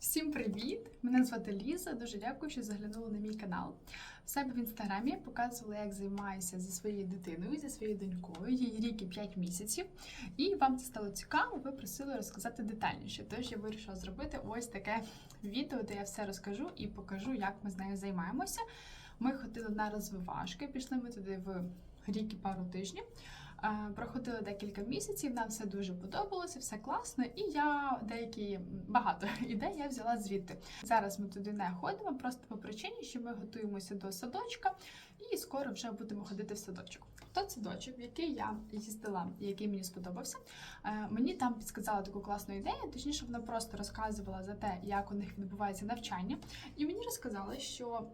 Всім привіт! Мене звати Ліза. Дуже дякую, що заглянули на мій канал. В себе в інстаграмі показувала, як займаюся зі своєю дитиною, зі своєю донькою. Їй рік і 5 місяців. І вам це стало цікаво. Ви просили розказати детальніше. Тож я вирішила зробити ось таке відео, де я все розкажу і покажу, як ми з нею займаємося. Ми ходили на розвивашки, пішли ми туди в рік і пару тижнів. Е, Проходили декілька місяців, нам все дуже подобалося, все класно, і я деякі багато ідей я взяла звідти. Зараз ми туди не ходимо, просто по причині, що ми готуємося до садочка, і скоро вже будемо ходити в садочок. Тот садочок, в який я їздила, який мені сподобався, е, мені там підсказала таку класну ідею. Точніше, вона просто розказувала за те, як у них відбувається навчання, і мені розказали, що.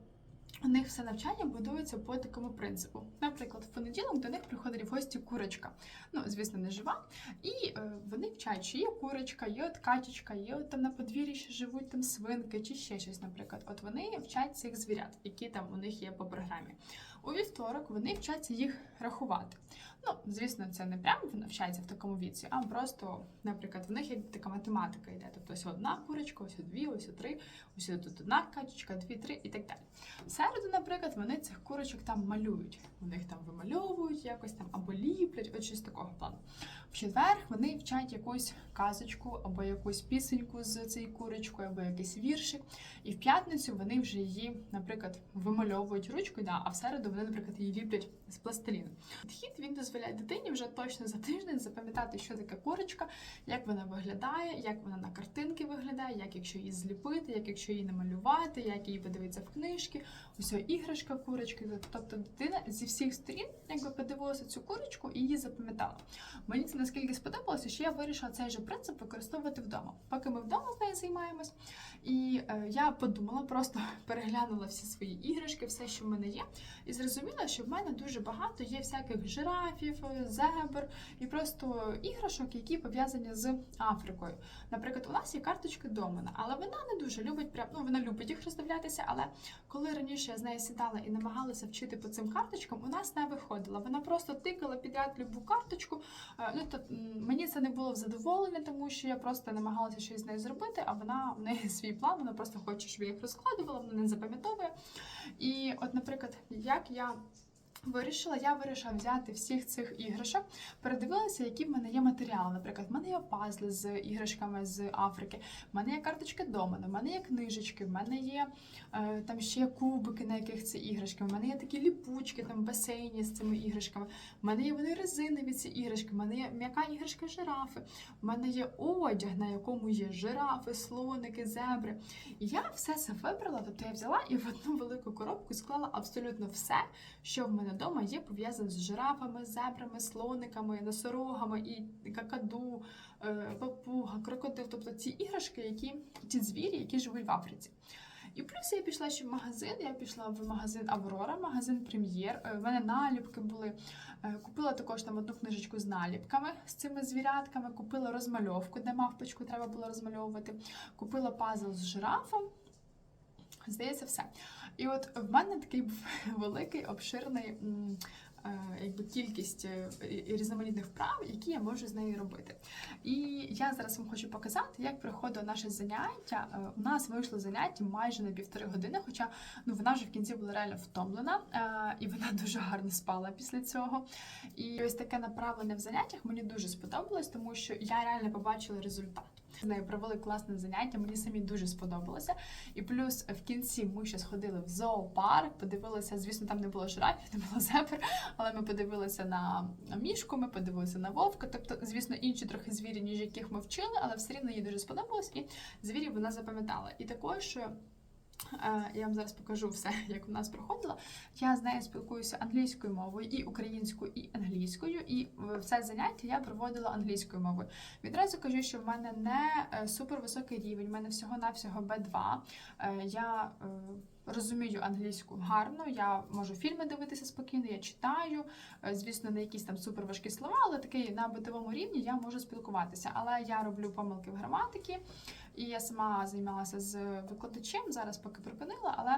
У них все навчання будується по такому принципу. Наприклад, в понеділок до них приходить в гості курочка. Ну, звісно, не жива. І е, вони вчать, що є курочка, є от качечка, є от там на подвір'ї ще живуть там свинки чи ще щось, наприклад. От вони вчать цих звірят, які там у них є по програмі. У вівторок вони вчаться їх рахувати. Ну, звісно, це не прямо навчається в такому віці, а просто, наприклад, в них як така математика йде. Тобто ось одна курочка, ось дві, ось три, ось тут одна качечка, дві, три і так далі. В середу, наприклад, вони цих курочок там малюють. У них там вимальовують якось там або ліплять, от щось такого плану. В четвер вони вчать якусь казочку або якусь пісеньку з цією курочкою, або якийсь віршик. І в п'ятницю вони вже її, наприклад, вимальовують ручкою, да, а в середу вони, наприклад, її ліплять з пластиліну. Підхід він дозволяє дитині вже точно за тиждень запам'ятати, що таке курочка, як вона виглядає, як вона на картинки виглядає, як якщо її зліпити, як якщо її намалювати, як її подивитися в книжки, ось іграшка курочки. Тобто дитина зі всіх сторін якби подивилася цю курочку і її запам'ятала. Мені це наскільки сподобалося, що я вирішила цей же принцип використовувати вдома. Поки ми вдома з нею займаємось. І е, я подумала, просто переглянула всі свої іграшки, все, що в мене є, і зрозуміла, що в мене дуже багато є всяких жирафів, зебр і просто іграшок, які пов'язані з Африкою. Наприклад, у нас є карточка Домана, але вона не дуже любить прям, ну вона любить їх роздивлятися, але коли раніше я з нею сідала і намагалася вчити по цим карточкам, у нас не виходило. Вона просто тикала підряд любу карточку. Е, Ну то мені це не було в задоволення, тому що я просто намагалася щось з нею зробити, а вона в неї свій план, вона просто хоче, щоб я їх розкладувала, вона не запам'ятовує. І, от, наприклад, як я. Вирішила, я вирішила взяти всіх цих іграшок, передивилася, які в мене є матеріали. Наприклад, в мене є пазли з іграшками з Африки, в мене є карточки Домана, в мене є книжечки, в мене є е, там ще кубики, на яких це іграшки. В мене є такі ліпучки там басейні з цими іграшками. В мене є вони резинові ці іграшки, в мене є м'яка іграшка жирафи, в мене є одяг, на якому є жирафи, слоники, зебри. Я все це вибрала, тобто я взяла і в одну велику коробку склала абсолютно все, що в мене вдома є пов'язане з жирафами, зебрами, слониками, носорогами і какаду, е, папуга, крокодил, тобто ці іграшки, які ті звірі, які живуть в Африці. І плюс я пішла ще в магазин. Я пішла в магазин Аврора, магазин Прем'єр. Е, В мене наліпки були. Е, Купила також там одну книжечку з наліпками з цими звірятками. Купила розмальовку, де мавпочку треба було розмальовувати. Купила пазл з жирафом. Здається, все. І от в мене такий був великий, обширний. е, Якби кількість е, різноманітних вправ, які я можу з нею робити. І я зараз вам хочу показати, як проходило наше заняття. Е, У нас вийшло заняття майже на півтори години, хоча ну вона вже в кінці була реально втомлена, і вона дуже гарно спала після цього. І ось таке направлення в заняттях мені дуже сподобалось, тому що я реально побачила результат. З нею провели класне заняття, мені самі дуже сподобалося. І плюс в кінці ми ще сходили в зоопарк, подивилися, звісно, там не було жирафів, не було зебр, але ми подивилися на мішку, ми подивилися на вовка. Тобто, звісно, інші трохи звірі, ніж яких ми вчили, але все рівно їй дуже сподобалось, і звірів вона запам'ятала. І також. Е, Я вам зараз покажу все, як у нас проходило. Я з нею спілкуюся англійською мовою, і українською, і англійською. І в це заняття я проводила англійською мовою. Відразу кажу, що в мене не е, супер високий рівень, в мене всього-навсього B2. Е, Я е, розумію англійську гарно, я можу фільми дивитися спокійно, я читаю. Е, Звісно, не якісь там супер важкі слова, але такий на битовому рівні я можу спілкуватися. Але я роблю помилки в граматиці. І я сама займалася з викладачем, зараз поки припинила, але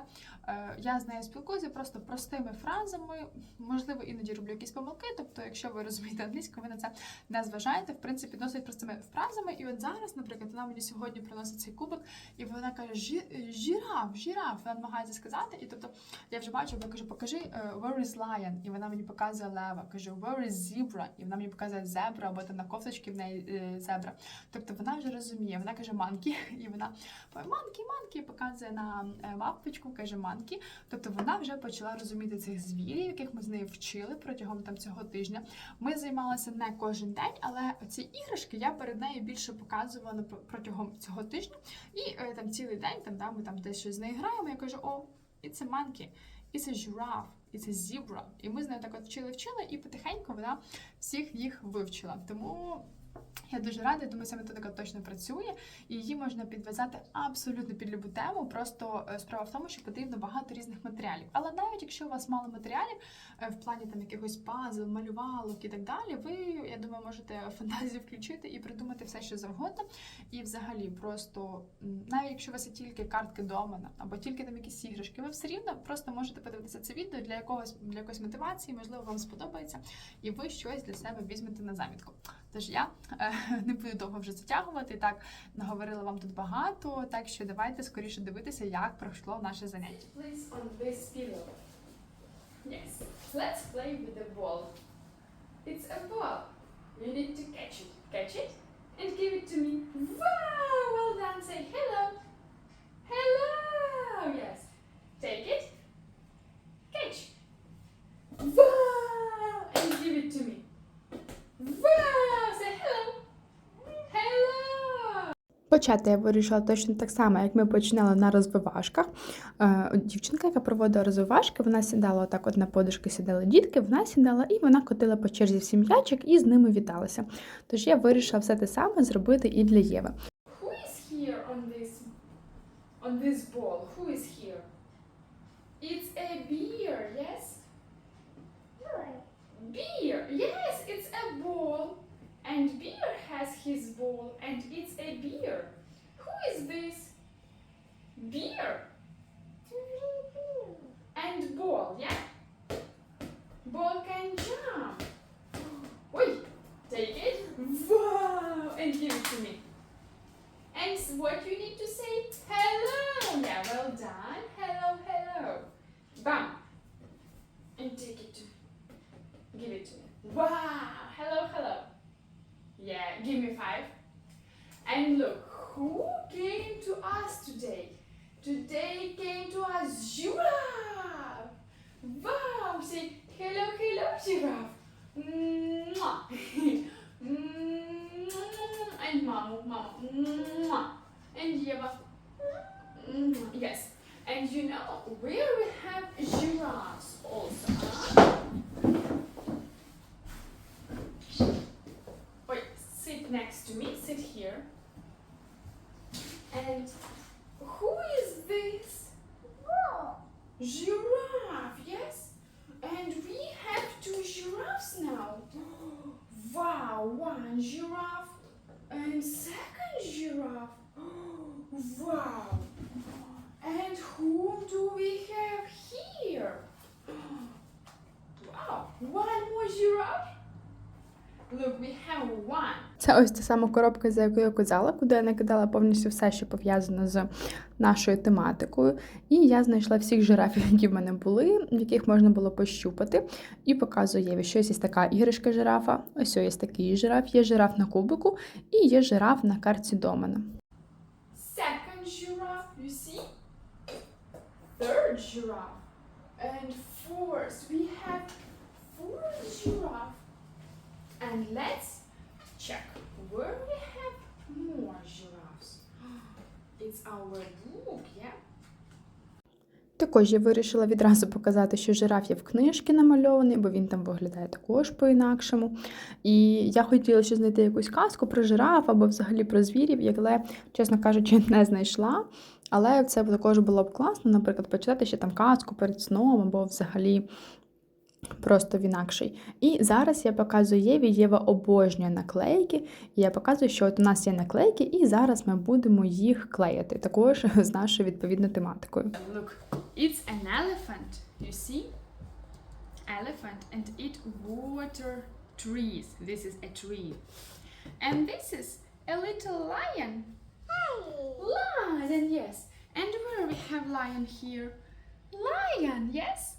е, я з нею спілкуюся просто простими фразами. Можливо, іноді роблю якісь помилки. Тобто, якщо ви розумієте англійську, ви на це не зважаєте. В принципі, досить простими фразами. І от зараз, наприклад, вона мені сьогодні приносить цей кубик, і вона каже: «Жі- жираф, жираф. Вона намагається сказати. І тобто я вже бачу, я кажу, покажи е, where is lion, і вона мені показує лева. Кажу, where is zebra, і вона мені показує зебра, або там на кофточці в неї е, зебра. Тобто вона вже розуміє. Вона каже манкі, і вона манкі, манкі, показує на е, мапочку, каже манкі. Тобто вона вже почала розуміти цих звірів, яких ми з нею вчили протягом там цього тижня. Ми займалися не кожен день, але ці іграшки я перед нею більше показувала протягом цього тижня. І е, там цілий день, там да, ми там десь щось з нею граємо. Я кажу, о, it's a monkey, it's a giraffe, it's a zebra. І ми з нею так от вчили вчили, і потихеньку вона всіх їх вивчила. Тому. Я дуже рада, думаю, ця методика точно працює, і її можна підв'язати абсолютно під любу тему. Просто е, справа в тому, що потрібно багато різних матеріалів. Але навіть якщо у вас мало матеріалів е, в плані там якихось пазл, малювалок і так далі, ви, я думаю, можете фантазію включити і придумати все, що завгодно. І взагалі, просто навіть якщо у вас є тільки картки домана або тільки там якісь іграшки, ви все рівно просто можете подивитися це відео для якогось для якоїсь мотивації, можливо, вам сподобається, і ви щось для себе візьмете на замітку. Тож я е, не буду довго вже затягувати. Так наговорила вам тут багато. Так що давайте скоріше дивитися, як пройшло наше заняття. Please on this pillow. Yes. Let's play with the ball. It's a ball. You need to catch it. Catch it and give it to me. Wow! Well done. Say hello. Hello. Yes. Take it. Catch. Wow! And give it to me. Wow! Say hello. Hello. Почати я вирішила точно так само, як ми починали на розвивашках. Е, Дівчинка, яка проводила розвивашки, вона сідала отак, от на подушки сідали дітки, вона сідала і вона котила по черзі всі м'ячик і з ними віталася. Тож я вирішила все те саме зробити і для Єви. Who is here on this on this ball? Who is here? It's a beer, yes? Beer, yes, it's a ball. And beer has his ball, and it's a beer. Who is this? Beer. And ball, yeah? Ball can jump. Oi, take it. Wow, and give it to me. And what you need to say? Hello. Yeah, well done. Hello, hello. Bam. And take it to Give it to me. Wow. Hello, hello. Yeah, give me five. And look, who came to us today? Today came to us giraffe. Wow. Say hello, hello, giraffe. Mwah. Mwah. and mama, mama. Mwah. And Eva. Mwah. Yes. And you know where we have giraffes also, huh? Wait, sit next to me, sit here. And who is this? Giraffe, yes? And we have two giraffes now. Wow, one giraffe and second giraffe. Wow. And whom do we have here? Wow, one more giraffe. Look, we have one. Це ось та сама коробка, за якою я казала, куди я накидала повністю все, що пов'язано з нашою тематикою. І я знайшла всіх жирафів, які в мене були, яких можна було пощупати. І показую Єві, що є така іграшка жирафа, ось ось такий жираф, є жираф на кубику і є жираф на карті Домана. Second giraffe, you see? Third giraffe. And fourth, we have fourth giraffe. And let's check where we have more giraffes. It's our book, yeah? Також я вирішила відразу показати, що жираф є в книжці намальований, бо він там виглядає також по-інакшому. І я хотіла ще знайти якусь казку про жираф або взагалі про звірів, але, чесно кажучи, не знайшла. Але це також було б класно, наприклад, почитати ще там казку перед сном, або взагалі просто в інакший. І зараз я показую Єві, Єва обожнює наклейки. І я показую, що от у нас є наклейки, і зараз ми будемо їх клеїти, також з нашою відповідною тематикою. Look, it's an elephant. You see? Elephant, and it water trees. This is a tree. And this is a little lion. Lion, yes. And where we have lion here? Lion, yes?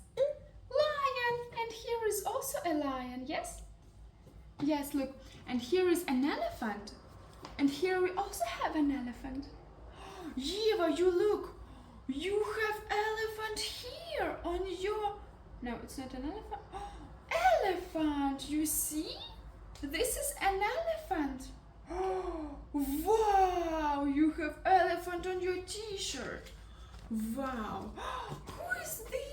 And here is also a lion, yes? Yes, look. And here is an elephant. And here we also have an elephant. Eva, you look. You have elephant here on your. No, it's not an elephant. elephant, you see? This is an elephant. wow, you have elephant on your t-shirt. Wow. Who is this?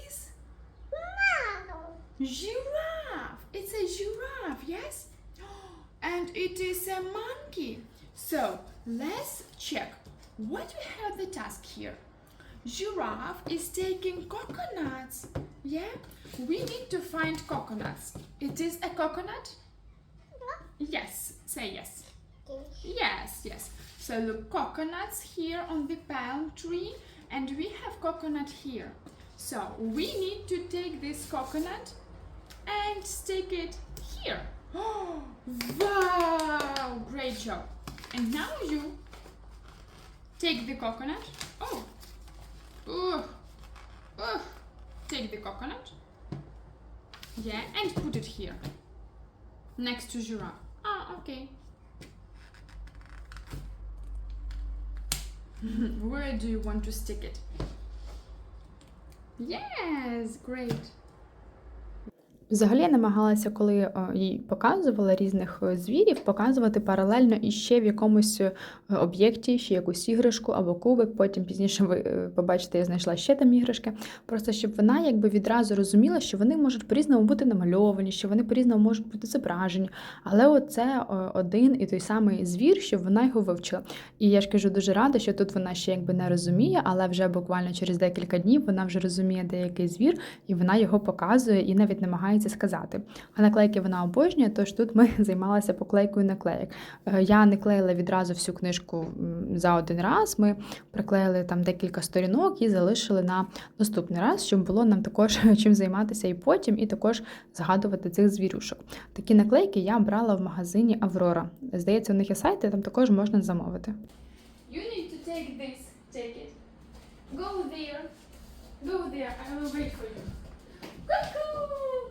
Giraffe. It's a giraffe, yes? And it is a monkey. So let's check what we have the task here. Giraffe is taking coconuts. Yeah? We need to find coconuts. It is a coconut? Yes. Say yes. Yes, yes. So look, coconuts here on the palm tree, and we have coconut here. So we need to take this coconut and stick it here. wow! Great job. And now you take the coconut. Oh, Ugh. Ugh. Take the coconut. Yeah, and put it here. Next to giraffe. Ah, okay. Where do you want to stick it? Yes, great. Взагалі я намагалася, коли е, їй показувала різних е, звірів, показувати паралельно іще в якомусь е, об'єкті, ще якусь іграшку або кубик. Потім пізніше ви побачите, я знайшла ще там іграшки. Просто щоб вона якби відразу розуміла, що вони можуть по-різному бути намальовані, що вони по-різному можуть бути зображені. Але оце один і той самий звір, щоб вона його вивчила. І я ж кажу, дуже рада, що тут вона ще якби не розуміє, але вже буквально через декілька днів вона вже розуміє деякий звір, і вона його показує і навіть намагається сказати. А наклейки вона обожнює, тож тут ми займалися поклейкою наклеїк. Е, Я не клеїла відразу всю книжку за один раз. Ми приклеїли там декілька сторінок і залишили на наступний раз, щоб було нам також чим займатися і потім, і також згадувати цих звірюшок. Такі наклейки я брала в магазині Аврора. Здається, у них є сайти, там також можна замовити. You need to take this. Take it. Go there. Go there. I will wait for you. Cuckoo!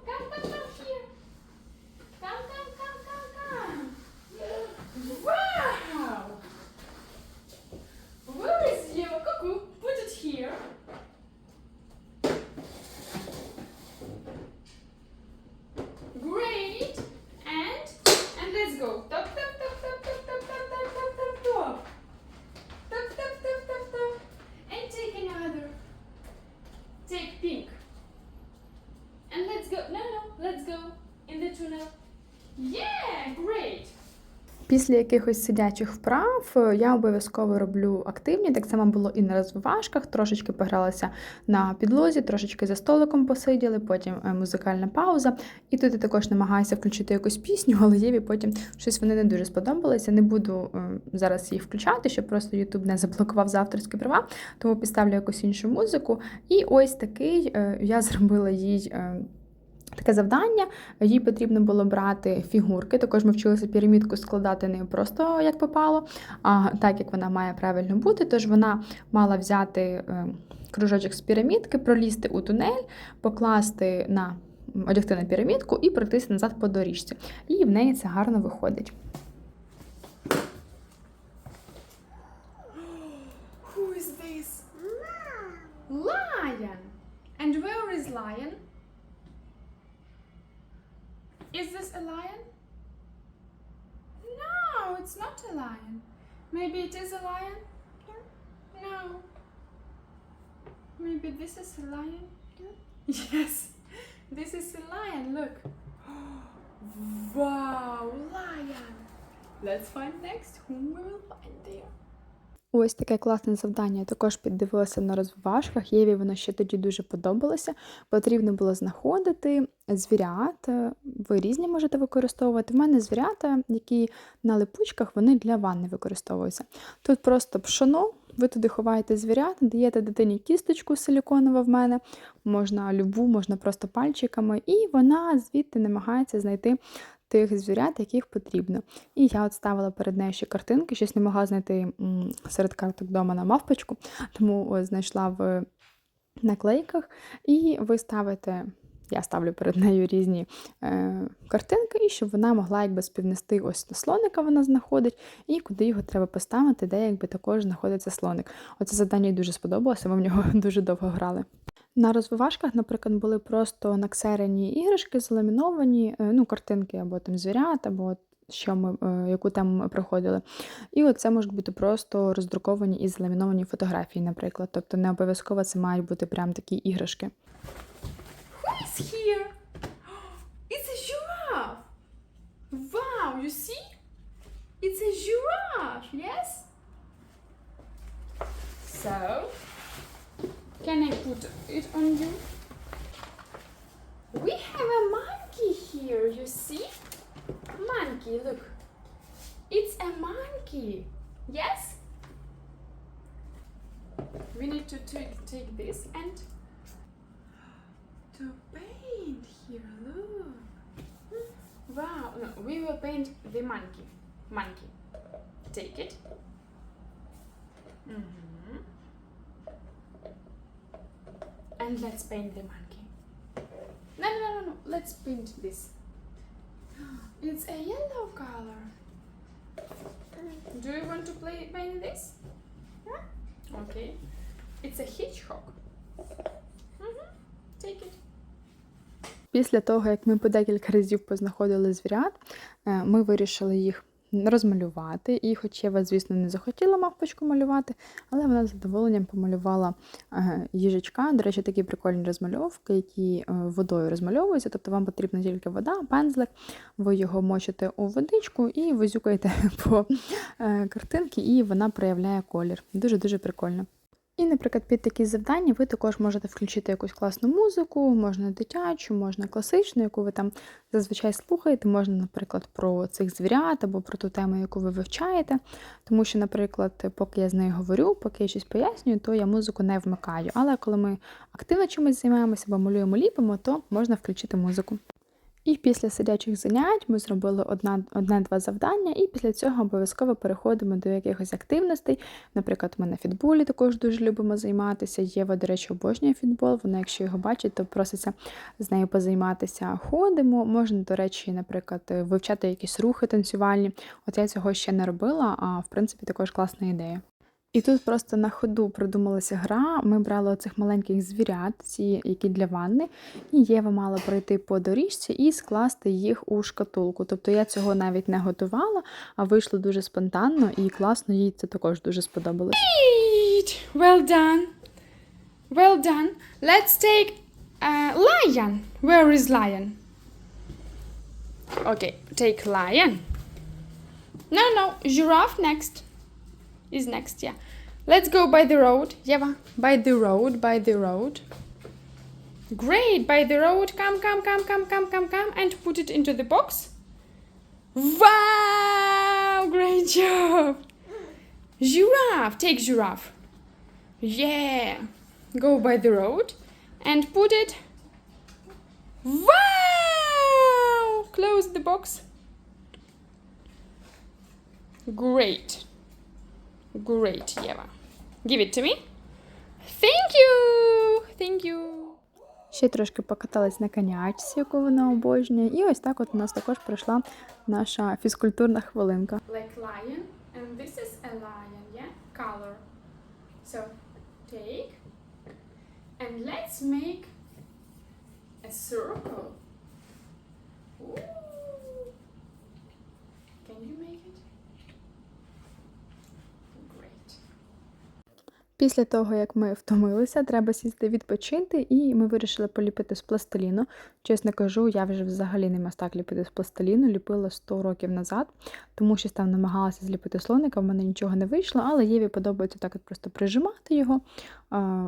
Після якихось сидячих вправ е, я обов'язково роблю активні. Так само було і на розвивашках, трошечки погралася на підлозі, трошечки за столиком посиділи, потім е, музикальна пауза. І тут я також намагаюся включити якусь пісню, але Єві потім щось вони не дуже сподобалися. Не буду е, зараз їх включати, щоб просто YouTube не заблокував за авторські права, тому підставлю якусь іншу музику. І ось такий я зробила їй. Таке завдання, їй потрібно було брати фігурки. Також ми вчилися пірамідку складати не просто як попало, а так як вона має правильно бути. Тож вона мала взяти е, кружочок з пірамідки, пролізти у тунель, покласти на одягти на пірамідку і пройтися назад по доріжці. І в неї це гарно виходить. Who is? Lion. And where is lion? Is this a lion? No, it's not a lion. Maybe it is a lion? No. Maybe this is a lion? Yes, this is a lion. Look. Wow, lion. Let's find next whom we will find there. Ось таке класне завдання. Я також піддивилася на розвивашках. Єві воно ще тоді дуже подобалося. Потрібно було знаходити звірят. Ви різні можете використовувати. В мене звірята, які на липучках, вони для ванни використовуються. Тут просто пшоно, ви туди ховаєте звірят, даєте дитині кісточку силіконову в мене, можна любу, можна просто пальчиками, і вона звідти намагається знайти тих звірят, яких потрібно. І я от ставила перед нею ще картинки, щось не могла знайти серед карток вдома на мавпочку, тому знайшла в наклейках. І ви ставите, я ставлю перед нею різні е, картинки, і щоб вона могла якби співнести ось до слоника, вона знаходить, і куди його треба поставити, де якби також знаходиться слоник. Оце завдання їй дуже сподобалося, ми в нього дуже довго грали. На розвивашках, наприклад, були просто наксерені іграшки, заламіновані, е, ну, картинки або там звірят, або що ми, е, яку тему ми проходили. І оце можуть бути просто роздруковані і заламіновані фотографії, наприклад. Тобто не обов'язково це мають бути прям такі іграшки. Who is here? It's a giraffe! Wow, you see? It's a giraffe, yes? So, can I put it on you? We have a monkey here, you see? Monkey, look. It's a monkey, yes? We need to take, take this and to paint here. Look. Wow. No, we will paint the monkey. Monkey. Take it. Mhm. And let's paint the monkey. No, no, no, no, no. Let's paint this. It's a yellow color. Do you want to play paint this? Okay. It's a hedgehog. Mhm. Take it. Після того, як ми по декілька разів познаходили звірят, е, ми вирішили їх розмалювати. І хоч Єва, звісно, не захотіла мавпочку малювати, але вона з задоволенням помалювала їжечка. їжачка. До речі, такі прикольні розмальовки, які е, водою розмальовуються. Тобто вам потрібна тільки вода, пензлик, ви його мочите у водичку і визюкаєте по е, картинці, і вона проявляє колір. Дуже-дуже прикольно. І, наприклад, під такі завдання ви також можете включити якусь класну музику, можна дитячу, можна класичну, яку ви там зазвичай слухаєте. Можна, наприклад, про цих звірят або про ту тему, яку ви вивчаєте. Тому що, наприклад, поки я з нею говорю, поки я щось пояснюю, то я музику не вмикаю. Але коли ми активно чимось займаємося або малюємо, ліпимо, то можна включити музику. І після сидячих занять ми зробили одне-два завдання, і після цього обов'язково переходимо до якихось активностей. Наприклад, ми на фітболі також дуже любимо займатися. Єва, до речі, обожнює фітбол. Вона, якщо його бачить, то проситься з нею позайматися. Ходимо. Можна, до речі, наприклад, вивчати якісь рухи танцювальні. От я цього ще не робила, а в принципі також класна ідея. І тут просто на ходу придумалася гра. Ми брали оцих маленьких звірят, ці, які для ванни, і Єва мала пройти по доріжці і скласти їх у шкатулку. Тобто я цього навіть не готувала, а вийшло дуже спонтанно і класно, їй це також дуже сподобалось. Well done. Well done. Let's take uh, lion. Where is lion? Okay, take lion. No, no, giraffe next. Is next, yeah. Let's go by the road. Yeva, by the road, by the road. Great, by the road. Come, come, come, come, come, come, come, and put it into the box. Wow, great job. Giraffe, take giraffe. Yeah. Go by the road and put it. Wow! Close the box. Great. Great, Yeva. Give it to me. Thank you. Thank you. Ще трошки покаталась на конячці, яку вона обожнює. І ось так от у нас також пройшла наша фізкультурна хвилинка. Like lion, and this is a lion, yeah? Color. So take and let's make a circle. Ooh. Can you make it? Great. Після того, як ми втомилися, треба сісти відпочити, і ми вирішили поліпити з пластиліну. Чесно кажу, я вже взагалі не мастак ліпити з пластиліну, ліпила 100 років назад, тому що там намагалася зліпити слоника, в мене нічого не вийшло, але Єві подобається так от просто прижимати його.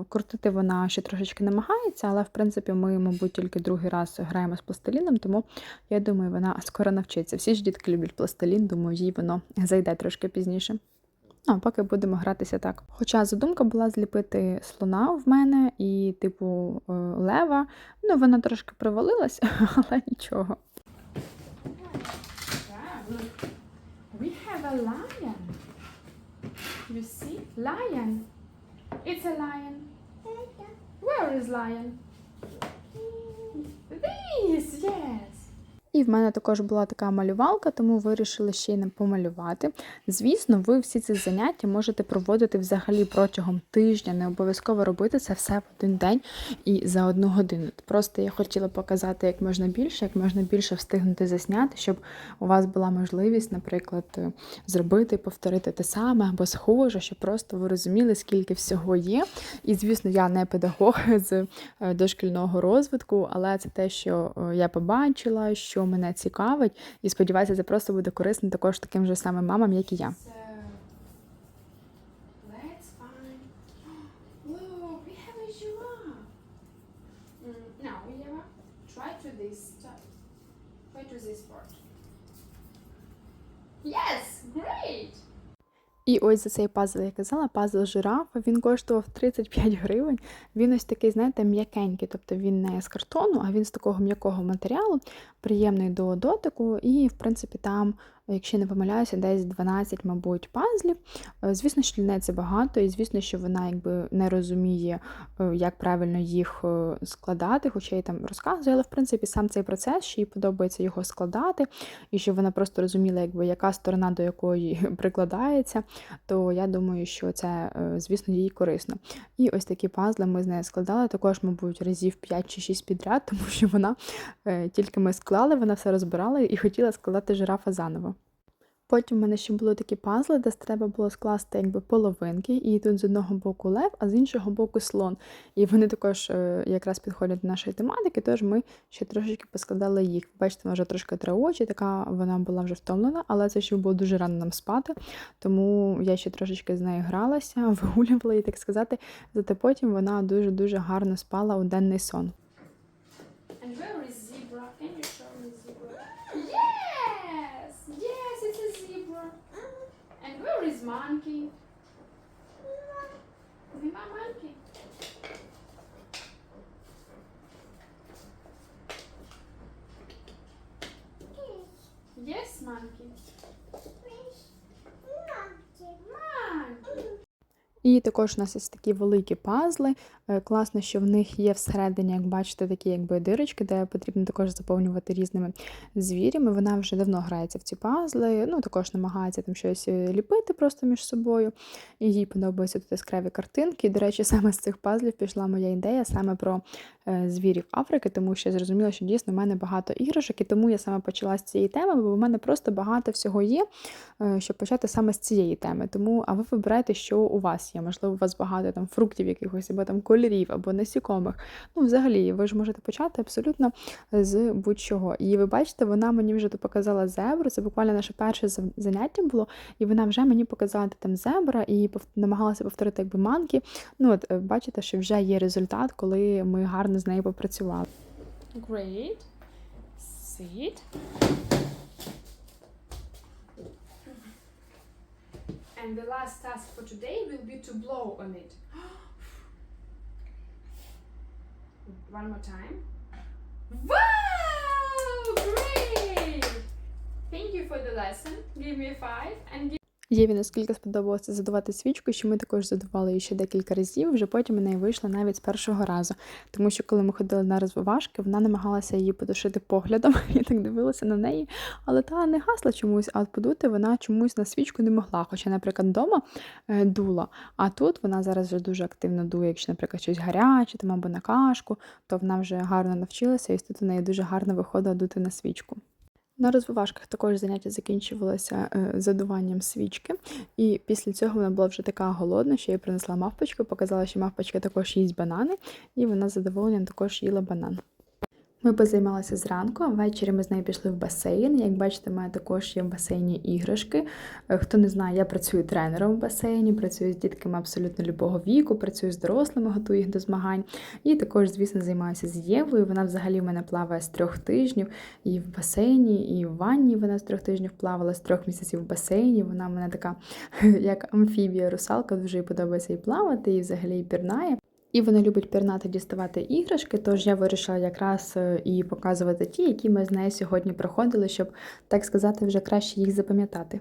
Крутити вона ще трошечки намагається, але в принципі ми, мабуть, тільки другий раз граємо з пластиліном, тому я думаю, вона скоро навчиться. Всі ж дітки люблять пластилін, думаю, їй воно зайде трошки пізніше. Ну, а поки будемо гратися так. Хоча задумка була зліпити слона в мене і, типу, е, лева. Ну, вона трошки провалилася, але нічого. We have a lion. You see? Lion. It's a lion. Where is lion? This, yes. І в мене також була така малювалка, тому вирішили ще й не помалювати. Звісно, ви всі ці заняття можете проводити взагалі протягом тижня, не обов'язково робити це все в один день і за одну годину. Просто я хотіла показати як можна більше, як можна більше встигнути засняти, щоб у вас була можливість, наприклад, зробити, повторити те саме або схоже, щоб просто ви розуміли, скільки всього є. І, звісно, я не педагог з е, дошкільного розвитку, але це те, що е, я побачила, що мене цікавить, і сподіваюся, це просто буде корисно також таким же самим мамам, як і я. Mm. Yes. І ось за цей пазл я казала, пазл жирафа, він коштував 35 гривень. Він ось такий, знаєте, м'якенький, тобто він не з картону, а він з такого м'якого матеріалу, приємний до дотику. І, в принципі, там, якщо не помиляюся, десь 12, мабуть, пазлів. Е, Звісно, що для неї це багато, і звісно, що вона якби не розуміє, е, як правильно їх е, складати, хоча я там розказую, але в принципі сам цей процес, що їй подобається його складати, і щоб вона просто розуміла, якби яка сторона до якої прикладається, то я думаю, що це, звісно, їй корисно. І ось такі пазли ми з нею складали також, мабуть, разів 5 чи 6 підряд, тому що вона тільки ми склали, вона все розбирала і хотіла складати жирафа заново. Потім в мене ще були такі пазли, де треба було скласти якби половинки, і тут з одного боку лев, а з іншого боку слон. І вони також е, якраз підходять до нашої тематики, тож ми ще трошечки поскладали їх. Бачите, вона вже трошки три очі, така вона була вже втомлена, але це ще було дуже рано нам спати, тому я ще трошечки з нею гралася, вигулювала її, так сказати. Зате потім вона дуже-дуже гарно спала у денний сон. And where is zebra? Can you show me zebra? Yes! Yes, it's a zebra. And where is monkey? Нема monkey. Yes, monkey. Monkey. І також у нас є такі великі пазли. Е, Класно, що в них є всередині, як бачите, такі якби дирочки, де потрібно також заповнювати різними звірями. Вона вже давно грається в ці пазли, ну також намагається там щось е, ліпити просто між собою. І їй подобаються тут яскраві картинки. До речі, саме з цих пазлів пішла моя ідея саме про е, звірів Африки, тому що я зрозуміла, що дійсно в мене багато іграшок, і тому я саме почала з цієї теми, бо в мене просто багато всього є, щоб почати саме з цієї теми. Тому, а ви вибирайте, що у вас є. Можливо, у вас багато там фруктів якихось, або там кольорів, або насікомих. Ну, взагалі, ви ж можете почати абсолютно з будь-чого. І ви бачите, вона мені вже тут показала зебру. Це буквально наше перше заняття було, і вона вже мені показала там зебра і намагалася повторити якби манки. Ну, от е, бачите, що вже є результат, коли ми гарно з нею попрацювали. Great. Sit. And the last task for today will be to blow on it. One more time. Wow! Great! Thank you for the lesson. Give me a five and give Єві наскільки сподобалося задавати свічку, що ми також задавали її ще декілька разів. Вже потім у неї вийшла навіть з першого разу. Тому що коли ми ходили на розвивашки, вона намагалася її потушити поглядом. Я так дивилася на неї, але та не гасла чомусь, а от подути вона чомусь на свічку не могла. Хоча, наприклад, вдома е, дула. А тут вона зараз вже дуже активно дує, якщо, наприклад, щось гаряче там або на кашку, то вона вже гарно навчилася, і тут у неї дуже гарно виходило дути на свічку. На розвивашках також заняття закінчувалося е, задуванням свічки, і після цього вона була вже така голодна, що я принесла мавпочку, показала, що мавпочка також їсть банани, і вона з задоволенням також їла банан. Ми позаймалися зранку, а ввечері ми з нею пішли в басейн. Як бачите, мене також є в басейні іграшки. Е, Хто не знає, я працюю тренером в басейні, працюю з дітками абсолютно любого віку, працюю з дорослими, готую їх до змагань. І також, звісно, займаюся з Євою. Вона взагалі в мене плаває з трьох тижнів. І в басейні, і в ванні вона з трьох тижнів плавала, з трьох місяців в басейні. Вона в мене така, як амфібія, русалка, дуже їй подобається і плавати, і взагалі і пірнає. І вона любить пірнати діставати іграшки, тож я вирішила якраз е, і показувати ті, які ми з нею сьогодні проходили, щоб, так сказати, вже краще їх запам'ятати.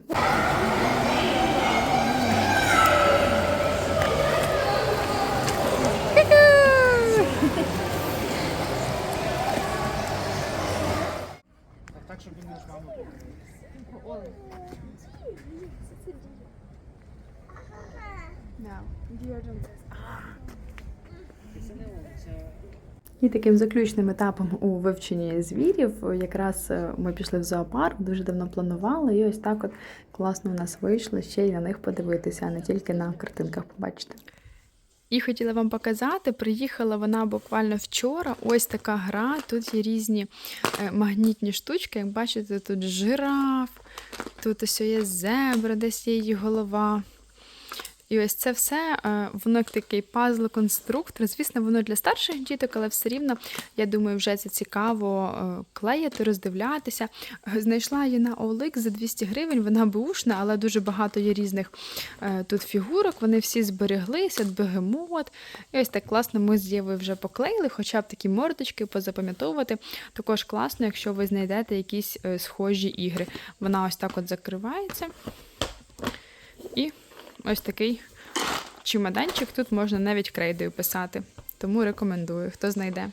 І таким заключним етапом у вивченні звірів якраз е, ми пішли в зоопарк, дуже давно планували, і ось так от класно у нас вийшло ще й на них подивитися, а не тільки на картинках побачити. І хотіла вам показати, приїхала вона буквально вчора. Ось така гра. Тут є різні е, магнітні штучки. Як бачите, тут жираф, тут ось є зебра, десь є її голова. І ось це все, е, воно як такий пазл-конструктор. Звісно, воно для старших діток, але все рівно, я думаю, вже це цікаво е, клеїти, роздивлятися. Е, Знайшла її на OLX за 200 гривень, вона бушна, але дуже багато є різних тут фігурок. Вони всі збереглися, бегемот. І ось так класно ми з Євою вже поклеїли, хоча б такі мордочки позапам'ятовувати. Також класно, якщо ви знайдете якісь схожі ігри. Вона ось так от закривається. І ось такий чемоданчик. Тут можна навіть крейдою писати. Тому рекомендую, хто знайде.